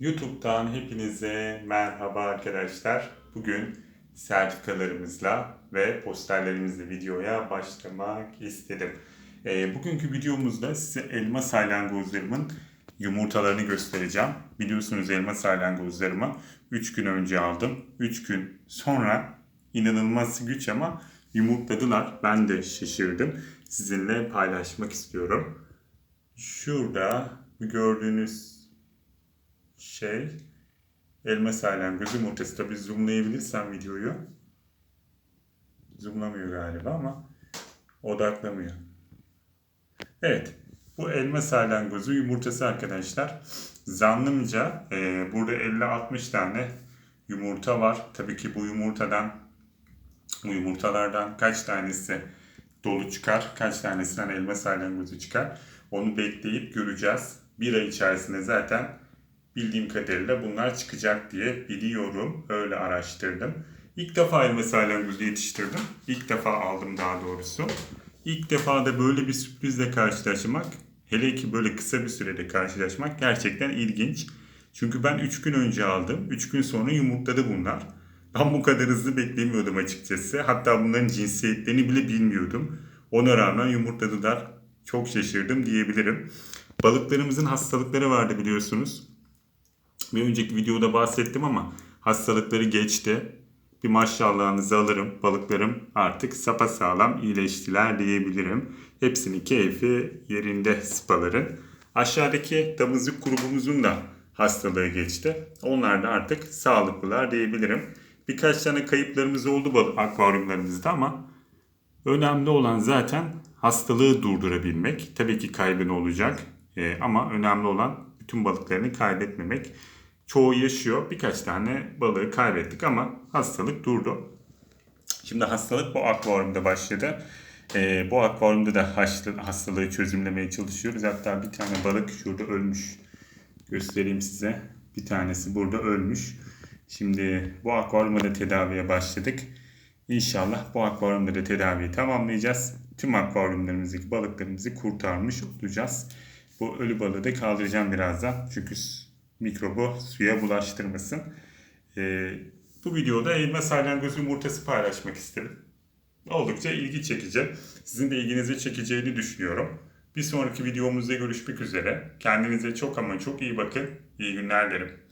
YouTube'dan hepinize merhaba arkadaşlar. Bugün sertifikalarımızla ve posterlerimizle videoya başlamak istedim. Ee, bugünkü videomuzda size elma salyangozlarımın yumurtalarını göstereceğim. Biliyorsunuz elma salyangozlarımı 3 gün önce aldım. 3 gün sonra inanılmaz güç ama yumurtladılar. Ben de şaşırdım. Sizinle paylaşmak istiyorum. Şurada gördüğünüz şey elma salyangozu yumurtası. Tabi zoomlayabilirsem videoyu. Zoomlamıyor galiba ama odaklamıyor. Evet. Bu elma salyangozu yumurtası arkadaşlar. Zannımca e, burada 50-60 tane yumurta var. Tabii ki bu yumurtadan bu yumurtalardan kaç tanesi dolu çıkar, kaç tanesinden elma salyangozu çıkar. Onu bekleyip göreceğiz. Bir ay içerisinde zaten bildiğim kadarıyla bunlar çıkacak diye biliyorum. Öyle araştırdım. İlk defa elma salyangozu yetiştirdim. İlk defa aldım daha doğrusu. İlk defa da böyle bir sürprizle karşılaşmak, hele ki böyle kısa bir sürede karşılaşmak gerçekten ilginç. Çünkü ben 3 gün önce aldım. 3 gün sonra yumurtladı bunlar. Ben bu kadar hızlı beklemiyordum açıkçası. Hatta bunların cinsiyetlerini bile bilmiyordum. Ona rağmen yumurtladılar. Çok şaşırdım diyebilirim. Balıklarımızın hastalıkları vardı biliyorsunuz. Bir önceki videoda bahsettim ama hastalıkları geçti. Bir maşallahınızı alırım. Balıklarım artık sapasağlam iyileştiler diyebilirim. Hepsinin keyfi yerinde spaların. Aşağıdaki damızlık grubumuzun da hastalığı geçti. Onlar da artık sağlıklılar diyebilirim. Birkaç tane kayıplarımız oldu akvaryumlarımızda ama önemli olan zaten hastalığı durdurabilmek. Tabii ki kaybın olacak Ee, ama önemli olan bütün balıklarını kaybetmemek. Çoğu yaşıyor. Birkaç tane balığı kaybettik ama hastalık durdu. Şimdi hastalık bu akvaryumda başladı. Ee, bu akvaryumda da hastalığı çözümlemeye çalışıyoruz. Hatta bir tane balık şurada ölmüş. Göstereyim size. Bir tanesi burada ölmüş. Şimdi bu akvaryumda da tedaviye başladık. İnşallah bu akvaryumda da tedaviyi tamamlayacağız. Tüm akvaryumlarımızdaki balıklarımızı kurtarmış olacağız. Bu ölü balığı da kaldıracağım birazdan. Çünkü mikrobu suya bulaştırmasın. Ee, bu videoda elma salyangoz yumurtası paylaşmak istedim. Oldukça ilgi çekici. Sizin de ilginizi çekeceğini düşünüyorum. Bir sonraki videomuzda görüşmek üzere. Kendinize çok ama çok iyi bakın. İyi günler dilerim.